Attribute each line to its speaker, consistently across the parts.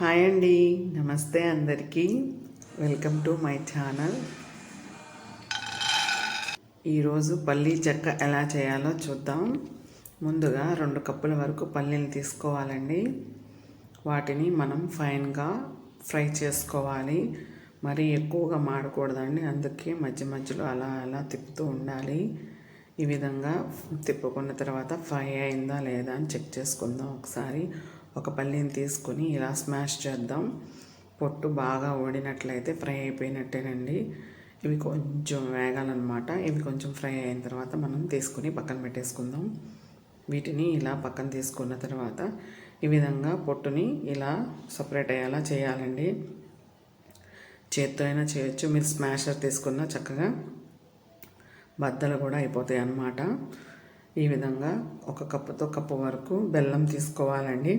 Speaker 1: Hi అండి. నమస్తే అందరికీ. Welcome to my channel. ఈరోజు పల్లీ చెక్క ఎలా చేయాలో చూద్దాం. ముందుగా రెండు కప్పుల వరకు పల్లీలు తీసుకోవాలండి. వాటిని మనం ఫైన్గా ఫ్రై చేసుకోవాలి. మరీ ఎక్కువగా మాడకూడదండి. అందుకే మధ్య మధ్యలో అలా అలా తిప్పుతూ ఉండాలి. ఈ విధంగా తిప్పుకున్న తర్వాత ఫ్రై అయిందా లేదా అని చెక్ చేసుకుందాం ఒకసారి. ఒక పల్లీని తీసుకొని ఇలా స్మాష్ చేద్దాం. పొట్టు బాగా ఓడినట్లయితే ఫ్రై అయిపోయినట్టేనండి. ఇవి కొంచెం వేగాలన్నమాట. ఇవి కొంచెం ఫ్రై అయిన తర్వాత మనం తీసుకుని పక్కన పెట్టేసుకుందాం. వీటిని ఇలా పక్కన తీసుకున్న తర్వాత ఈ విధంగా పొట్టుని ఇలా సపరేట్ అయ్యేలా చేయాలండి. చేత్తో అయినా చేయొచ్చు. మీరు స్మాషర్ తీసుకున్న చక్కగా బద్దలు కూడా అయిపోతాయి అన్నమాట ఈ విధంగా ఒక కప్పుతో కప్పు వరకు బెల్లం తీసుకోవాలండి.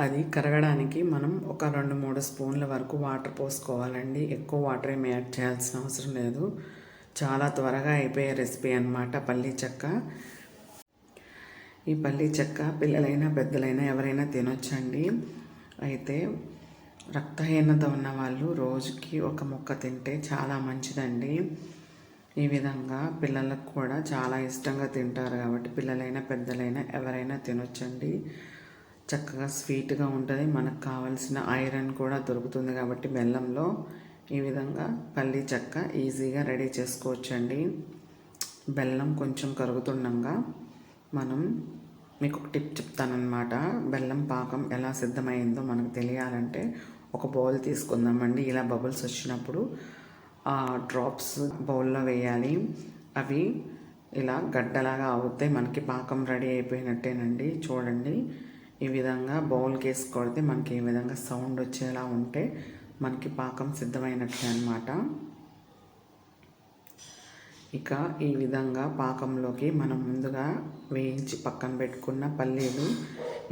Speaker 1: అది కరగడానికి మనం ఒక రెండు మూడు స్పూన్ల వరకు వాటర్ పోసుకోవాలండి. ఎక్కువ వాటర్ ఏమి యాడ్ చేయాల్సిన అవసరం లేదు. చాలా త్వరగా అయిపోయే రెసిపీ అనమాట పల్లీ చెక్క. ఈ పల్లీ చెక్క పిల్లలైనా పెద్దలైనా ఎవరైనా తినొచ్చండి. అయితే రక్తహీనత ఉన్న వాళ్ళు రోజుకి ఒక ముక్క తింటే చాలా మంచిదండి. ఈ విధంగా పిల్లలకు కూడా చాలా ఇష్టంగా తింటారు కాబట్టి పిల్లలైనా పెద్దలైనా ఎవరైనా తినొచ్చండి. చక్కగా స్వీట్గా ఉంటుంది. మనకు కావలసిన ఐరన్ కూడా దొరుకుతుంది కాబట్టి బెల్లంలో ఈ విధంగా పల్లి చెక్క ఈజీగా రెడీ చేసుకోవచ్చండి. బెల్లం కొంచెం కరుగుతుండగా మనం మీకు ఒక టిప్ చెప్తానమాట బెల్లం పాకం ఎలా సిద్ధమైందో మనకు తెలియాలంటే ఒక బౌల్ తీసుకుందామండి. ఇలా బబుల్స్ వచ్చినప్పుడు ఆ డ్రాప్స్ బౌల్లో వేయాలి. అవి ఇలా గడ్డలాగా అవుతాయి మనకి పాకం రెడీ అయిపోయినట్టేనండి. చూడండి. ఈ విధంగా బౌల్కి వేసి కొడితే మనకి ఈ విధంగా సౌండ్ వచ్చేలా ఉంటే మనకి పాకం సిద్ధమైనట్లే అనమాట ఇక ఈ విధంగా పాకంలోకి మనం ముందుగా వేయించి పక్కన పెట్టుకున్న పల్లీలు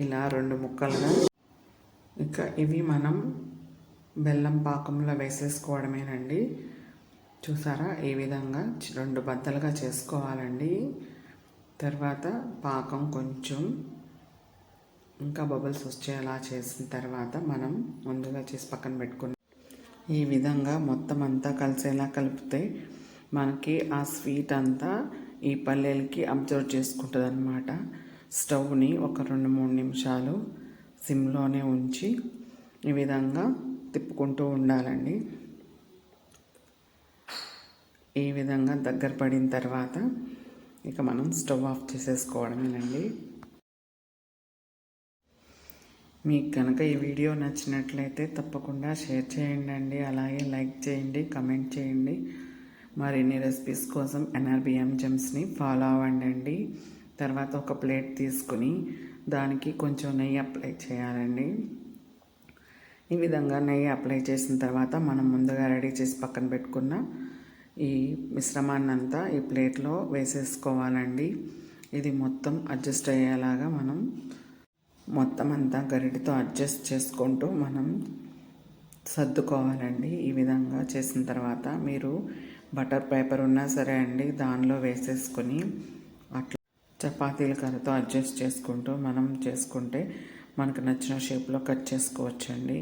Speaker 1: ఇలా రెండు ముక్కలుగా ఇక ఇవి మనం బెల్లం పాకంలో వేసేసుకోవడమేనండి. చూసారా? ఈ విధంగా రెండు బద్దలుగా చేసుకోవాలండి. తర్వాత పాకం కొంచెం ఇంకా బబుల్స్ వచ్చేలా చేసిన తర్వాత మనం ముందుగా చేసి పక్కన పెట్టుకుని ఈ విధంగా మొత్తం అంతా కలిసేలా కలిపితే మనకి ఆ స్వీట్ అంతా ఈ పల్లెలకి అబ్జర్వ్ చేసుకుంటుంది అనమాట స్టవ్ని ఒక రెండు మూడు నిమిషాలు సిమ్లోనే ఉంచి ఈ విధంగా తిప్పుకుంటూ ఉండాలండి. ఈ విధంగా దగ్గర పడిన తర్వాత ఇక మనం స్టవ్ ఆఫ్ చేసేసుకోవడమేనండి. మీకు కనుక ఈ వీడియో నచ్చినట్లయితే తప్పకుండా షేర్ చేయండి అండి అలాగే లైక్ చేయండి కమెంట్ చేయండి. మరిన్ని రెసిపీస్ కోసం ఎన్ఆర్బిఎం జెమ్స్ని ఫాలో అవ్వండి తర్వాత ఒక ప్లేట్ తీసుకుని దానికి కొంచెం నెయ్యి అప్లై చేయాలండి. ఈ విధంగా నెయ్యి అప్లై చేసిన తర్వాత మనం ముందుగా రెడీ చేసి పక్కన పెట్టుకున్న ఈ మిశ్రమాన్ని అంతా ఈ ప్లేట్లో వేసేసుకోవాలండి. ఇది మొత్తం అడ్జస్ట్ అయ్యేలాగా మనం మొత్తం అంతా గరిటితో అడ్జస్ట్ చేసుకుంటూ మనం సర్దుకోవాలండి. ఈ విధంగా చేసిన తర్వాత మీరు బటర్ పేపర్ ఉన్నా సరే అండి దానిలో వేసేసుకొని అట్లా చపాతీల కర్రతో అడ్జస్ట్ చేసుకుంటూ మనం చేసుకుంటే మనకు నచ్చిన షేప్లో కట్ చేసుకోవచ్చండి.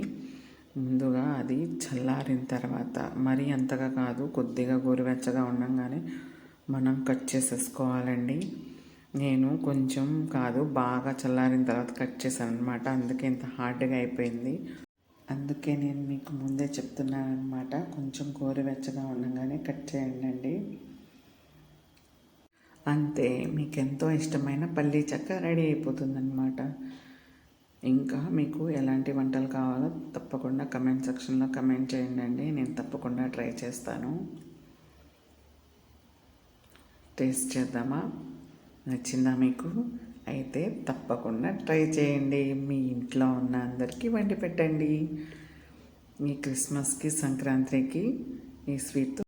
Speaker 1: ముందుగా అది చల్లారిన తర్వాత మరీ అంతగా కాదు కొద్దిగా గోరువెచ్చగా ఉండగానే మనం కట్ చేసేసుకోవాలండి. నేను కొంచెం కాదు బాగా చల్లారిన తర్వాత కట్ చేశాను అనమాట అందుకే ఇంత హార్డ్గా అయిపోయింది. అందుకే నేను మీకు ముందే చెప్తున్నాను అనమాట కొంచెం గోరువెచ్చగా ఉండగానే కట్ చేయండి అండి అంతే మీకు ఎంతో ఇష్టమైన పల్లీ చెక్క రెడీ అయిపోతుందన్నమాట. ఇంకా మీకు ఎలాంటి వంటలు కావాలో తప్పకుండా కమెంట్ సెక్షన్లో కమెంట్ చేయండి అండి నేను తప్పకుండా ట్రై చేస్తాను. టేస్ట్ చేద్దామా? నచ్చిందా మీకు? అయితే తప్పకుండా ట్రై చేయండి. మీ ఇంట్లో ఉన్న అందరికీ వండి పెట్టండి. ఈ క్రిస్మస్కి సంక్రాంతికి ఈ స్వీట్